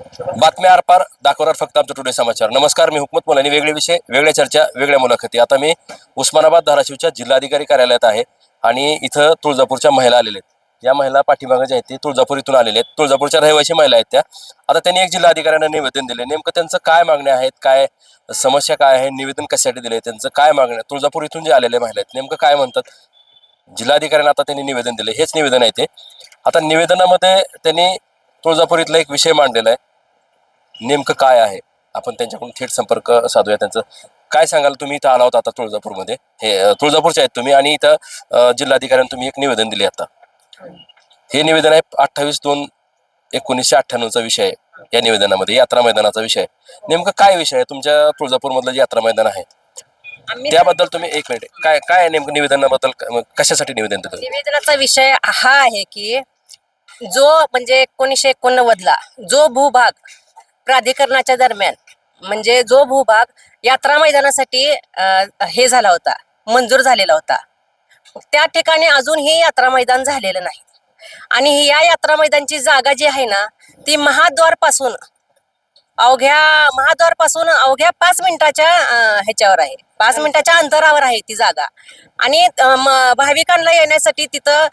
बातम्या आरपार दाखवणार फक्त आमचं टुडे समाचार. नमस्कार मी हुकमत मुलानी. वेगळे विषय वेगळ्या चर्चा वेगळ्या मुलाखती. आता मी उस्मानाबाद धाराशिवच्या जिल्हाधिकारी कार्यालयात आहे आणि इथं तुळजापूरच्या महिला आलेल्या आहेत. या महिला पाठीमागे ज्या आहेत ते तुळजापूर इथून आलेल्या आहेत. तुळजापूरच्या रहिवासी महिला आहेत त्या. आता त्यांनी एक जिल्हाधिकाऱ्यांना निवेदन दिले नेमकं त्यांचं काय मागण्या आहेत? काय समस्या काय आहे? निवेदन कशासाठी दिले त्यांचं काय मागण्या तुळजापूर इथून जे आलेले महिला आहेत नेमकं काय म्हणतात? जिल्हाधिकाऱ्यांना आता त्यांनी निवेदन दिले हेच निवेदन आहे ते. आता निवेदनामध्ये त्यांनी तुळजापूर इथला एक विषय मांडलेला आहे. नेमकं काय आहे? आपण त्यांच्याकडून थेट संपर्क साधूया त्यांचं. काय सांगाल तुम्ही? इथं आला होता आता तुळजापूरमध्ये. हे तुळजापूरचे आहेत तुम्ही आणि इथं जिल्हाधिकाऱ्यांना तुम्ही एक निवेदन दिले आता. हे निवेदन आहे अठ्ठावीस दोन एकोणीसशे अठ्ठ्याण्णवचा विषय आहे. या निवेदनामध्ये यात्रा मैदानाचा विषय नेमकं काय विषय आहे? तुमच्या तुळजापूरमधलं जे यात्रा मैदान आहे. त्याबद्दल तुम्ही एक मिनिट. काय काय आहे नेमकं निवेदनाबद्दल? कशासाठी निवेदन दिलं निवेदनाचा विषय हा आहे की जो म्हणजे एकोणीसशे एकोणनव्वदला जो भूभाग प्राधिकरणाच्या दरम्यान म्हणजे जो भूभाग यात्रा मैदानासाठी हे झाला होता मंजूर झालेला होता. त्या ठिकाणी अजूनही यात्रा मैदान झालेलं नाही. आणि या यात्रा मैदानची जागा जी आहे ना ती महाद्वारपासून अवघ्या महाद्वारपासून अवघ्या पाच मिनिटाच्या ह्याच्यावर आहे. पाच मिनिटाच्या अंतरावर आहे ती जागा. आणि भाविकांना येण्यासाठी तिथं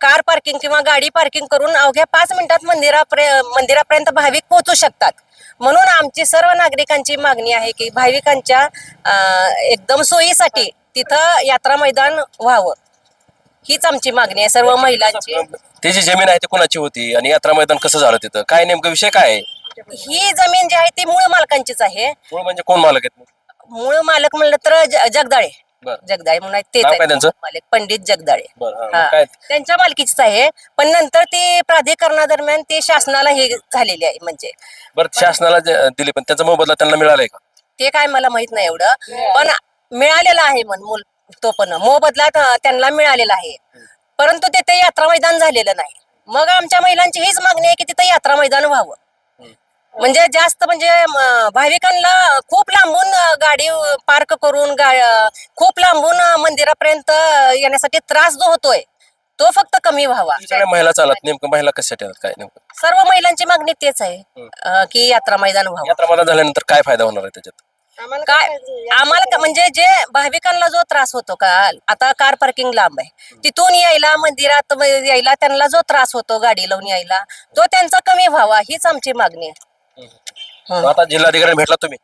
कार पार्किंग किंवा गाडी पार्किंग करून अवघ्या पाच मिनिटात मंदिरापर्य मंदिरापर्यंत भाविक पोहोचू शकतात. म्हणून आमची सर्व नागरिकांची मागणी आहे की भाविकांच्या एकदम सोयीसाठी तिथं यात्रा मैदान व्हावं. हीच आमची मागणी आहे सर्व महिलांची. ती जी जमीन आहे ती कोणाची होती? आणि यात्रा मैदान कसं झालं तिथं? काय नेमकं विषय काय आहे? ही जमीन जी आहे ती मूळ मालकांचीच आहे. मूळ म्हणजे कोण मालक आहेत? मूळ मालक म्हणलं तर ज- जगदाळे. बरं. जगदाळे म्हणून आहेत तेच नाव आहेत त्यांचं? मालक पंडित जगदाळे. बरं, हा, हा. काय? त्यांच्या मालकीचीच आहे पण नंतर ते प्राधिकरणादरम्यान ते शासनाला हे झालेले आहे म्हणजे. बरं शासनाला जे दिली पण त्याचा मोबदला त्यांना मिळालाय का? ते काय मला माहीत नाही एवढं पण मिळालेलं आहे म्हण मूल तो पण. मोबदला त- त्यांना मिळालेला आहे. परंतु तिथे यात्रा मैदान झालेलं नाही. मग आमच्या महिलांची हीच मागणी आहे की तिथे यात्रा मैदान व्हावं. म्हणजे जास्त म्हणजे भाविकांना खूप लांबून गाडी पार्क करून खूप लांबून मंदिरापर्यंत येण्यासाठी त्रास जो होतोय तो फक्त कमी व्हावा. महिला चालत नेमकं महिला कशासाठी काय नेमकं? सर्व महिलांची मागणी तेच आहे की यात्रा मैदान व्हावं. यात्रा मैदान झाल्यानंतर काय फायदा होणार आहे त्याच्यात? काय आम्हाला म्हणजे जे भाविकांना जो त्रास होतो का आता कार पार्किंग लांब आहे. तिथून यायला मंदिरात यायला त्यांना जो त्रास होतो गाडी लावून यायला तो त्यांचा कमी व्हावा हीच आमची मागणी आहे. मग आता जिल्हाधिकारी भेटला तुम्ही?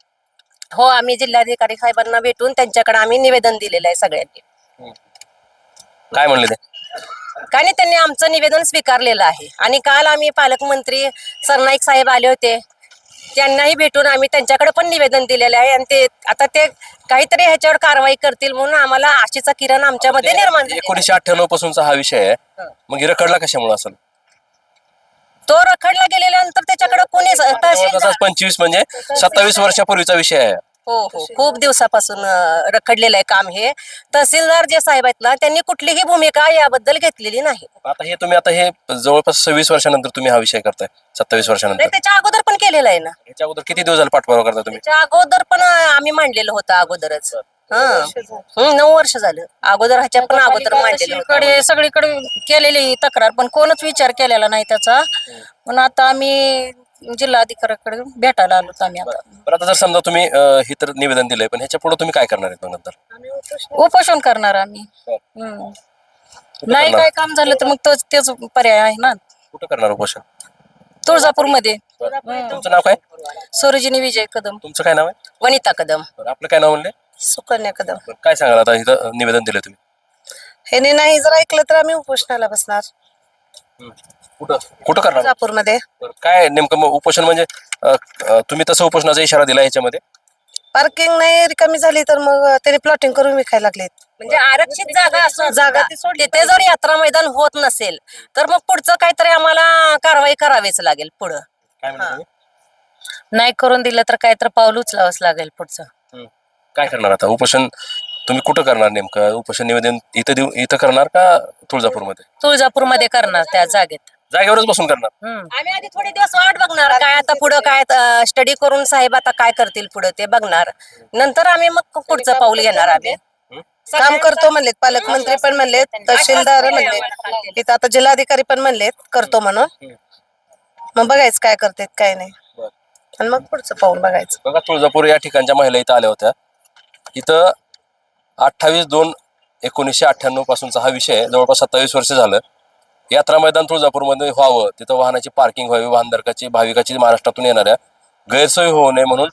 हो आम्ही जिल्हाधिकारी साहेबांना भेटून त्यांच्याकडे आम्ही निवेदन दिलेलं आहे सगळ्यांनी. काय म्हणले ते? काय नाही त्यांनी आमचं निवेदन स्वीकारलेलं आहे. आणि काल आम्ही पालकमंत्री सरनाईक साहेब आले होते. त्यांनाही भेटून आम्ही त्यांच्याकडे पण निवेदन दिलेलं आहे. आणि ते आता ते काहीतरी ह्याच्यावर कारवाई करतील म्हणून आम्हाला आशेचा किरण आमच्यामध्ये निर्माण झालेला आहे. एकोणीशे अठ्ठ्याण्णव पासूनचा हा विषय आहे. मग ही रखडला कशामुळे असेल? तो रखडला गेलेल्यानंतर त्याच्याकडे कोणी तहसीलदार पंचवीस म्हणजे सत्तावीस वर्षापूर्वीचा विषय आहे. हो हो खूप दिवसापासून रखडलेलं आहे काम हे. तहसीलदार जे साहेब आहेत ना त्यांनी कुठलीही भूमिका याबद्दल घेतलेली नाही. आता हे तुम्ही आता हे जवळपास सव्वीस वर्षानंतर तुम्ही हा विषय करताय सत्तावीस वर्षानंतर. त्याच्या अगोदर पण केलेलं आहे ना. याच्या अगोदर किती दिवस झाले पाठपुरावा करता तुम्ही? त्याच्या अगोदर पण आम्ही मांडलेलं होतं अगोदरच. हं. नऊ वर्ष झालं. अगोदर ह्याच्या पण अगोदर मांडलेलं कडे सगळीकडे केलेली तक्रार पण कोणच विचार केलेला नाही त्याचा. पण आता आम्ही जिल्हाधिकाऱ्याकडे भेटायला आलो आम्ही आता. जर समजा तुम्ही अं, हे तर निवेदन दिलंय पण ह्याच्या पुढे तुम्ही काय करणार आहेत मग नंतर? उपोषण करणार आम्ही. हम्म. नाही? काय काम झालं तर मग तोच तेच पर्याय आहे ना. कुठं करणार उपोषण? तुळजापूरमध्ये. तुमचं नाव काय? सरोजिनी विजय कदम. तुमचं काय नाव आहे? वनिता कदम. आपलं काय नाव म्हणले? सुकन्या कदम. बरं, काय सांगाल आता इथं निवेदन दिलं तुम्ही? ह्याने नाही जर ऐकलं तर आम्ही उपोषणाला बसणार. कुठं? कुठं करणार? बरं, काय नेमकं मग उपोषण म्हणजे अं, अं, तुम्ही तसं उपोषणाचा इशारा दिला याच्यामध्ये? पार्किंग नाही रिकामी झाली तर मग त्याने प्लॉटिंग करून विकायला लागलेत. म्हणजे आरक्षित जागा असून जागा तिथे जर यात्रा मैदान होत नसेल तर मग पुढचं काहीतरी आम्हाला कारवाई करावीच लागेल पुढं. काय म्हणता तुम्ही? नाही करून दिलं तर काय तर पाऊल उचलावंच लागेल पुढचं. हं. काय करणार आता? उपोषण तुम्ही कुठं करणार नेमकं? उपोषण निवेदन इथं देऊ इथं करणार का तुळजापूरमध्ये? तुळजापूरमध्ये करणार त्या जागेत. जागेवरच बसून करणार. आम्ही आधी थोडे दिवस वाट बघणार. काय आता पुढं काय स्टडी करून साहेब आता काय करतील पुढं ते बघणार. नंतर आम्ही मग पुढचं पाऊल घेणार आम्ही. काम करतो म्हणलेत पालकमंत्री पण म्हणलेत तहसीलदार म्हणलेत तिथं आता जिल्हाधिकारी पण म्हणलेत करतो म्हणून. मग बघायचं काय करतात काय नाही. आणि मग पुढचं पाऊल बघायचं. बघा तुळजापूर या ठिकाणच्या महिला इथं आल्या होत्या. इथं अठ्ठावीस दोन एकोणीसशे अठ्ठ्याण्णव पासूनचा हा विषय जवळपास सत्तावीस वर्ष झालं. यात्रा मैदान तुळजापूरमध्ये व्हावं. तिथं वाहनाची पार्किंग व्हावी वाहनधारकाची भाविकाची महाराष्ट्रातून येणाऱ्या गैरसोयी होऊ नये म्हणून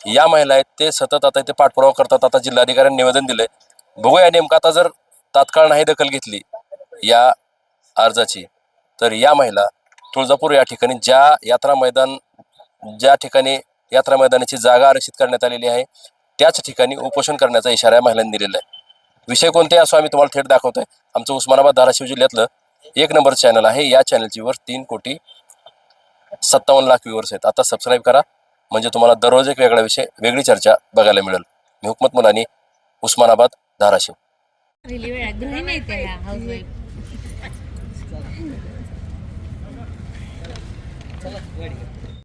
या महिला आहेत. ते सतत आता इथे पाठपुरावा करतात. आता जिल्हाधिकाऱ्यांनी निवेदन दिलंय. बघूया नेमकं आता जर तात्काळ नाही दखल घेतली या अर्जाची तर या महिला तुळजापूर या ठिकाणी ज्या यात्रा मैदान ज्या ठिकाणी यात्रा मैदानाची जागा आरक्षित करण्यात आलेली आहे त्याच ठिकाणी उपोषण करण्याचा इशारा महिलांनी दिलेला आहे. विषय कोणते असो आम्ही तुम्हाला थेट दाखवतोय. आमचं उस्मानाबाद धाराशिव जिल्ह्यातलं एक नंबर चॅनल आहे. या चॅनलची वर तीन कोटी सत्तावन्न लाख व्ह्युअर्स आहेत. आता सबस्क्राईब करा. म्हणजे तुम्हाला दररोज एक वेगळा विषय वेगळी चर्चा बघायला मिळेल. मी हुकमत मुलानी उस्मानाबाद धाराशिव. पहिली